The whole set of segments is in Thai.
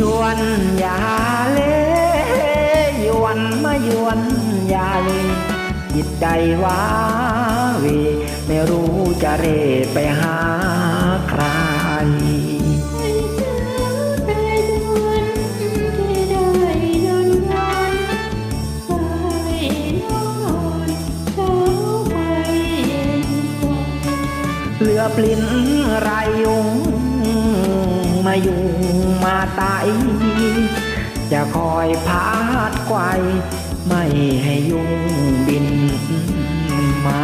ยวนยาเลยวนมายวนยาเลจิตใจว้าเวไม่รู้จะเร่ไปหาใครให้เธอได้ดวนที่ได้นอนไปนอนไปเย็นกว่าเหลือปลิ้นไรยุง มายุงมาไตจะคอยพาดไกวไม่ให้ยุงบินมา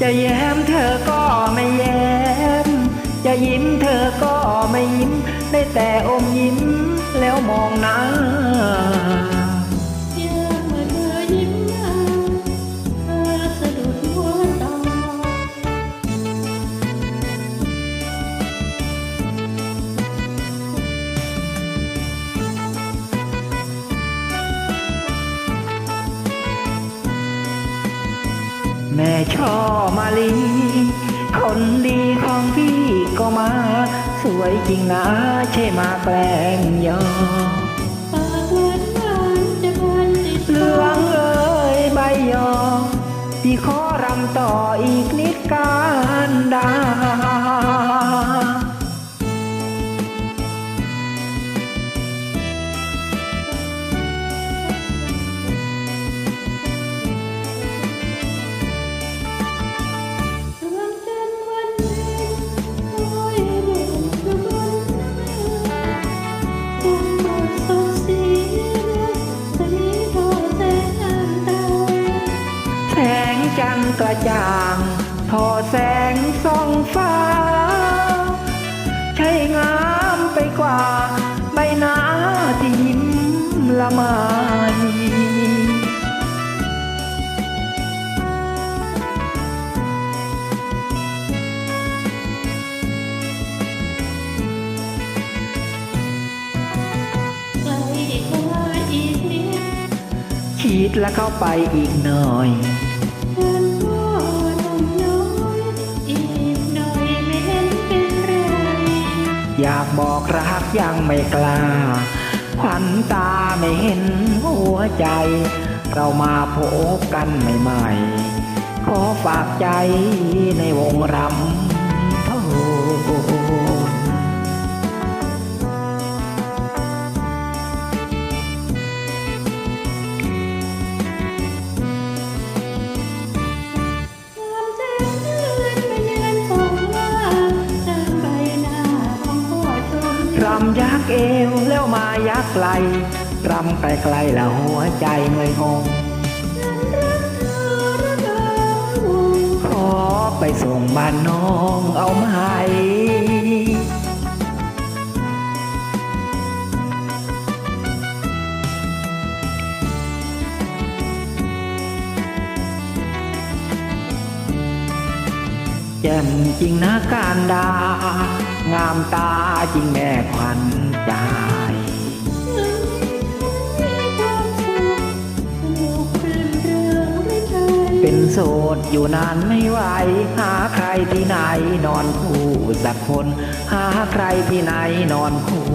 จะแย้มเธอก็ไม่แย้ม จะยิ้มเธอก็ไม่ยิ้ม ได้แต่อมยิ้มแล้วมองหน้า แม่ช่อมาลี คนดีของพี่ก็มา สวยจริงนะใช่มาแปลงยอปากหวานหวานจะพันติดเหลืองเอ้ยใบยอพี่ขอรำต่ออีกนิดการดาด มใกล้เข้ามาอีกนิดคิดแล้วเข้าไปอีกหน่อยฉันก็หนุ่มน้อยอีกหน่อยไม่เห็นเป็นไรอยากบอกรักยังไม่กล้า ขวันตาไม่เห็นหัวใจ เรามาพบกันใหม่ๆ ขอฝากใจในวงรำเท่า รำยักเอวแล้วมายักไหลรำไกลๆแล้วหัวใจเงยงงฉันรักเธอระเบิดวงขอไปส่งบ้านน้องเอาไหมแจ่มจริงนะการดา งามตาจริงแม่ขวัญใจเป็นโสดอยู่นานไม่ไหว หาใครที่ไหนนอนคู่สักคน หาใครที่ไหนนอนคู่